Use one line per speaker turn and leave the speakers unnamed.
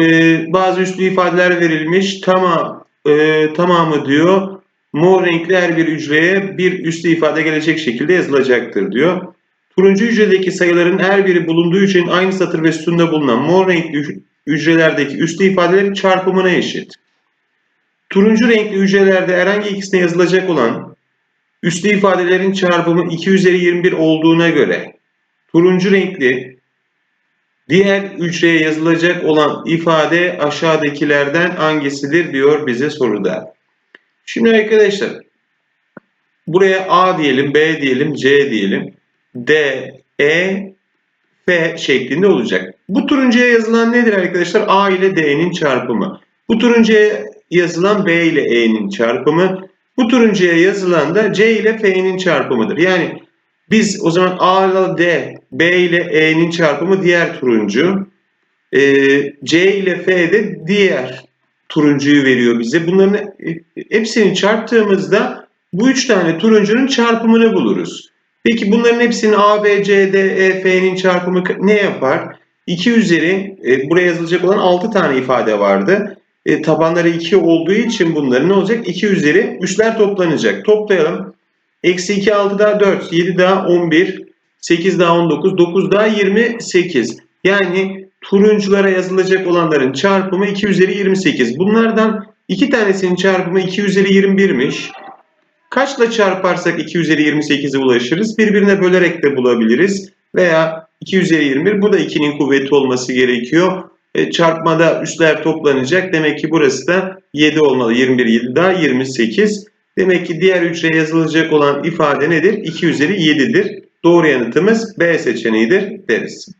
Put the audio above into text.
e, bazı üslü ifadeler verilmiş. Tamam, e, tamamı diyor. Mor renkli her bir hücreye bir üslü ifade gelecek şekilde yazılacaktır diyor. Turuncu hücredeki sayıların her biri bulunduğu hücrenin aynı satır ve sütunda bulunan mor renkli hü- hücrelerdeki üslü ifadelerin çarpımına eşit. Turuncu renkli hücrelerde herhangi ikisine yazılacak olan üslü ifadelerin çarpımı 2 üzeri 21 olduğuna göre turuncu renkli diğer hücreye yazılacak olan ifade aşağıdakilerden hangisidir diyor bize soruda. Şimdi arkadaşlar buraya A diyelim, B diyelim, C diyelim. D, E, F şeklinde olacak. Bu turuncuya yazılan nedir arkadaşlar? A ile D'nin çarpımı. Bu turuncuya yazılan B ile E'nin çarpımı. Bu turuncuya yazılan da C ile F'nin çarpımıdır. Yani biz o zaman A ile D, B ile E'nin çarpımı diğer turuncu. Ee, C ile F de diğer turuncuyu veriyor bize. Bunların e, hepsini çarptığımızda bu üç tane turuncunun çarpımını buluruz. Peki bunların hepsinin A, B, C, D, E, F'nin çarpımı ne yapar? 2 üzeri e, buraya yazılacak olan 6 tane ifade vardı. E, tabanları 2 olduğu için bunların ne olacak? 2 üzeri üsler toplanacak. Toplayalım. Eksi 2, 6 daha 4, 7 daha 11, 8 daha 19, 9 daha 28. Yani turunculara yazılacak olanların çarpımı 2 üzeri 28. Bunlardan iki tanesinin çarpımı 2 üzeri 21'miş. Kaçla çarparsak 2 üzeri 28'e ulaşırız? Birbirine bölerek de bulabiliriz. Veya 2 üzeri 21 bu da 2'nin kuvveti olması gerekiyor. E, çarpmada üsler toplanacak. Demek ki burası da 7 olmalı. 21 7 daha 28. Demek ki diğer hücreye yazılacak olan ifade nedir? 2 üzeri 7'dir. Doğru yanıtımız B seçeneğidir deriz.